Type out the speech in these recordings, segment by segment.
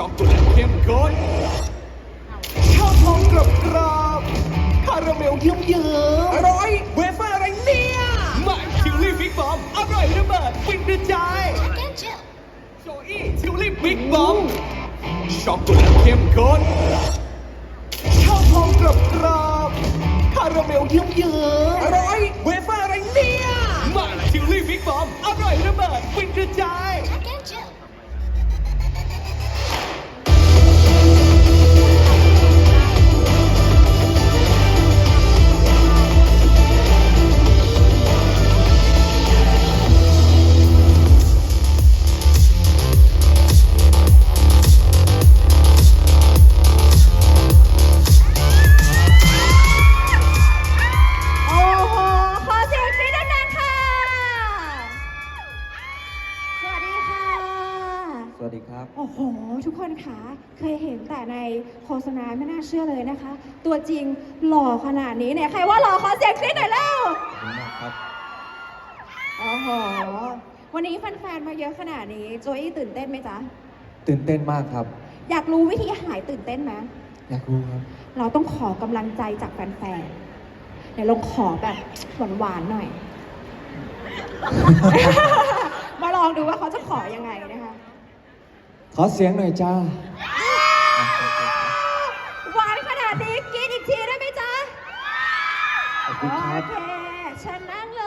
ช็อกโกแลตเข้มข้นข้าวทองกรอบกรอบคาราเมลเยิ้มเยิ้มอร่อยเวเฟอร์อะไรเนี่ยใหม่ทิวลี่บิ๊กบอมอร่อยระเบิดฟินกระจาย and chill. โจอี้ทิวลี่บิ๊กบอมช็อกโกแลตเข้มข้นข้าวทองกรอบกรอบคาราเมลเยิ้มเยิ้มอร่อยเวเฟอร์อะไรเนี่ยใหม่ทิวลี่บิ๊กบอมอร่อยระเบิดฟินกระจาย and chill. ครับ โอ้โห ทุกคนคะเคยเห็นแต่ในโฆษณาไม่น่าเชื่อเลยนะคะ ตัวจริงหล่อขนาดนี้เนี่ยใครว่าหล่อขอเสียงกรี๊ดหน่อยแล้ว ขอบคุณมากครับ โอ้โห วันนี้แฟนๆมาเยอะขนาดนี้โจอี้ตื่นเต้นไหมจ๊ะ ตื่นเต้นมากครับ อยากรู้วิธีหายตื่นเต้นไหมอยากรู้ครับ เราต้องขอกำลังใจจากแฟนๆเดี๋ยวลองขอแบบหวานๆหน่อย มาลองดูว่าเขาจะขอยังไงนะคะ ขอเสียงหน่อยจ้า หวานขนาดนี้กินอีกทีได้ไหมจ๊ะขอบคุณครับโอเคฉันนั่งเล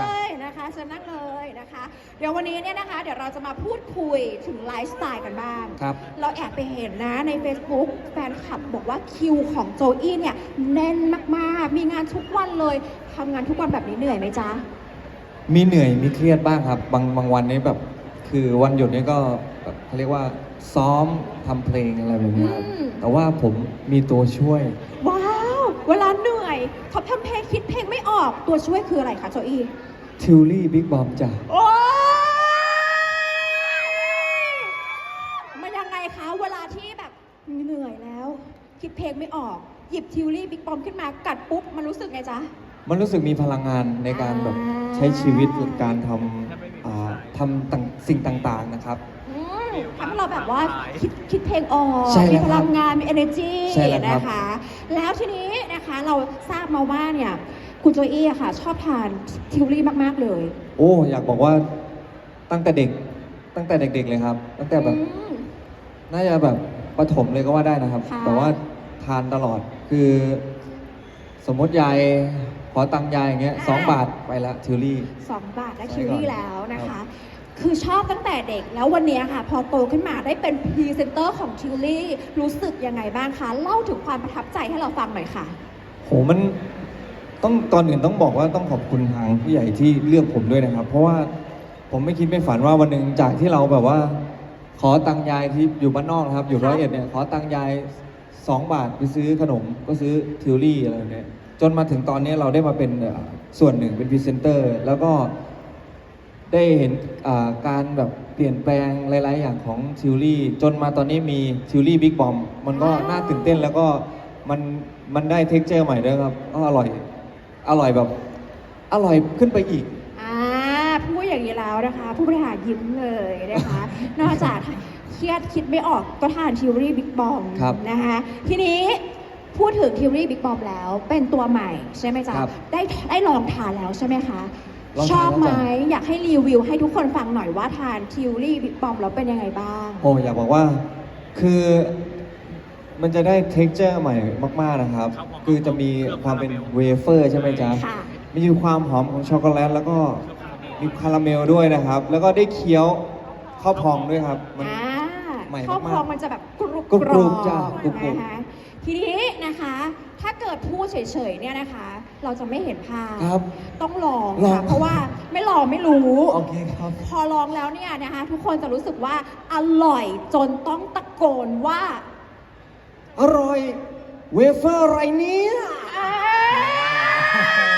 จ้ะยนะคะฉันนั่งเลยนะคะ เดี๋ยววันนี้เนี่ยนะคะ เดี๋ยวเราจะมาพูดคุยถึงไลฟ์สไตล์กันบ้าง ครับ เราแอบไปเห็นนะใน Facebook แฟนคลับบอกว่าคิวของโจอี้เนี่ยแน่นมากๆ มีงานทุกวันเลยทำงานทุกวันแบบนี้เหนื่อยไหมจ๊ะ มีเหนื่อยมีเครียดบ้างครับ บางบางวันนี้แบบ คือวันหยุดนี้ก็แบบเขาเรียกว่าซ้อมทำเพลงอะไรแบบนี้ครับอืม แต่ว่าผมมีตัวช่วย ว้าว เวลาเหนื่อยเขาทำเพลงคิดเพลงไม่ออกตัวช่วยคืออะไรคะโจอี้ทิวลี่บิ๊กบอมจ้ะโอ้ยมันยังไงคะ เวลาที่แบบเหนื่อยแล้ว คิดเพลงไม่ออก หยิบทิวลี่บิ๊กปอมขึ้นมากัดปุ๊บ มันรู้สึกไงจ๊ะ มันรู้สึกมีพลังงานในการแบบอ่าใช้ชีวิตการทำอ่า ทำต่างสิ่งต่างๆนะครับ อืมทำให้เราแบบว่าคิดคิดเพลงออก ใช่มีแล้วครับพลังงาน มี energy ใช่แล้วครับ นะคะ แล้วทีนี้นะคะเราทราบมาว่าเนี่ยคุณโจอี้อะค่ะ ชอบทานทิวลี่มาก ๆ เลยโอ้อยากบอกว่าตั้งแต่เด็กตั้งแต่เด็ก ๆเลยครับ ตั้งแต่แบบอืม น่าจะแบบประถมเลยก็ว่าได้นะครับค่ะแต่ว่าทานตลอดคือ สมมติยาย ขอตังค์ยายอย่างเงี้ยสองบาทไปละทิวลี่สองบาทและใช่คิวรี่ก่อนแล้วนะครัคะบคือชอบตั้งแต่เด็กแล้ววันนี้ค่ะ พอโตขึ้นมาได้เป็นพรีเซนเตอร์ของทิวลี่รู้สึกยังไงบ้างคะ เล่าถึงความประทับใจให้เราฟังหน่อยค่ะ โหมันต้องตอนอื่นต้องบอกว่าต้องขอบคุณทางผู้ใหญ่ที่เลือกผมด้วยนะครับ เพราะว่าผมไม่คิดไม่ฝันว่าวันหนึ่งจากที่เราแบบว่า ขอตังค์ยายที่อยู่บ้านนอกนะครับ อยู่ร้อยเอ็ดเนี่ยขอตังค์ยายสองบาทไปซื้อขนมก็ซื้อทิวลี่อะไรแบบเนี้ย จนมาถึงตอนนี้เราได้มาเป็นเอ่อส่วนหนึ่งเป็นพรีเซนเตอร์แล้วก็ได้เห็นอ่าการแบบเปลี่ยนแปลงหลาย ๆ อย่างของทิวลี่ จนมาตอนนี้มีทิวลี่บิ๊กบอมมันก็ว้าวน่าตื่นเต้นแล้วก็มันมันได้เท็กเจอร์ใหม่ด้วยครับก็อร่อยอร่อยแบบ อร่อยขึ้นไปอีกอ่าพูดอย่างนี้แล้วนะคะ ผู้บริหารยิ้มเลยนะคะ นอกจากเครียดคิดไม่ออกก็ทานทิวรี่บิ๊กบอมครับนะคะทีนี้ พูดถึงทิวรี่บิ๊กบอมแล้ว เป็นตัวใหม่ใช่ไหมจ๊ะครับได้ได้ลองทานแล้วใช่ไหมคะ ลองทานชอบไหมแล้วจ้ะอยากให้รีวิวให้ทุกคนฟังหน่อยว่าทานทิวรี่บิ๊กบอมแล้วเป็นยังไงบ้าง โอ้อยากบอกว่าคือมันจะได้เท็กเจอร์ใหม่มาก ๆ นะครับ คือจะมีความเป็นเวเฟอร์ใช่ไหมจ๊ะ ค่ะ มีความหอมของช็อกโกแลตแล้วก็มีคาราเมลด้วยนะครับ แล้วก็ได้เคี้ยวข้าวพองด้วยครับ มันอ่าใหม่ข้าวมากๆพองมันจะแบบกรุบกรุบกรอบจ้ะกรุบกรุบนะคะ ทีนี้นะคะ ถ้าเกิดพูดเฉยๆเนี่ยนะคะ เราจะไม่เห็นภาพครับ ต้องลองลอค่ะงเพราะว่าไม่ลองไม่รู้ โอเคครับ พอลองแล้วเนี่ยนะคะ ทุกคนจะรู้สึกว่าอร่อยจนต้องตะโกนว่า อร่อย เวเฟอร์อะไรเนี่ย เอ้ย